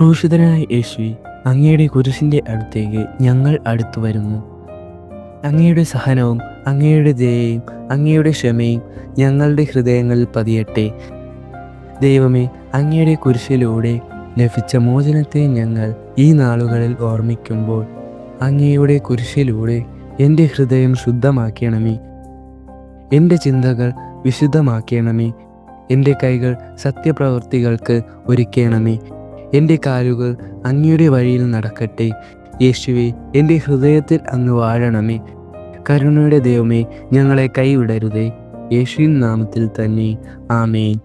ക്രൂശിതനായ യേശുവി അങ്ങയുടെ കുരിശിന്റെ അടുത്തേക്ക് ഞങ്ങൾ അടുത്തു വരുന്നു. അങ്ങയുടെ സഹനവും അങ്ങയുടെ ദയയും അങ്ങയുടെ ക്ഷമയും ഞങ്ങളുടെ ഹൃദയങ്ങളിൽ പതിയട്ടെ. ദൈവമേ അങ്ങയുടെ കുരിശിലൂടെ ലഭിച്ച മോചനത്തെ ഞങ്ങൾ ഈ നാളുകളിൽ ഓർമ്മിക്കുമ്പോൾ അങ്ങയുടെ കുരിശിലൂടെ എന്റെ ഹൃദയം ശുദ്ധമാക്കണമേ. എന്റെ ചിന്തകൾ വിശുദ്ധമാക്കണമേ. എന്റെ കൈകൾ സത്യപ്രവൃത്തികൾക്ക് ഒരുക്കണമേ. എന്റെ കാലുകൾ അങ്ങയുടെ വഴിയിൽ നടക്കട്ടെ. യേശുവെ എന്റെ ഹൃദയത്തിൽ അങ്ങ് വാഴണമേ. കരുണയുടെ ദൈവമേ ഞങ്ങളെ കൈവിടരുതേ. യേശുവിൻ നാമത്തിൽ തന്നെ. ആമേൻ.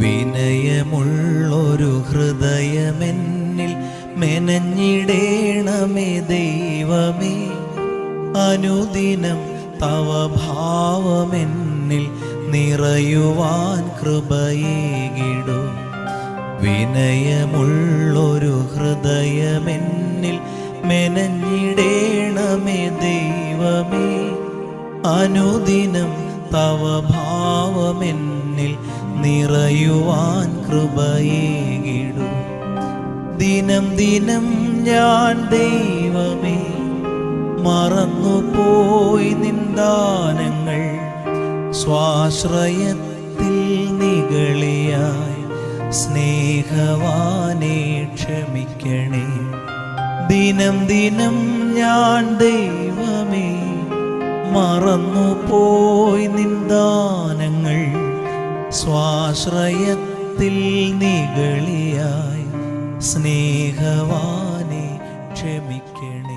വിനയമുള്ളൊരു ഹൃദയമെന്നിൽ മെനഞ്ഞിടേണമേ ദൈവമേ. അനുദിനം തവ ഭാവമെന്നിൽ നിറയുവാൻ കൃപയേകിടു വിനയമുള്ളൊരു ഹൃദയമെന്നിൽ മെനഞ്ഞിടേണമേ ദൈവമേ. അനുദിനം തവ ഭാവമെന്നിൽ നിറയുവാൻ കൃപയേകിടു ദിനം ദിനം ഞാൻ ദൈവമേ. മറന്നുപോയി നിന്ദാനങ്ങൾ സ്വാശ്രയത്തിൽ നികളിയായി സ്നേഹവാനെ ക്ഷമിക്കണേ. ദിനം ദിനം ഞാൻ ദൈവമേ മറന്നു പോയി നിന്ദാനങ്ങൾ സ്വാശ്രയത്തിൽ നികളിയായി സ്നേഹവാനെ ക്ഷമിക്കണേ.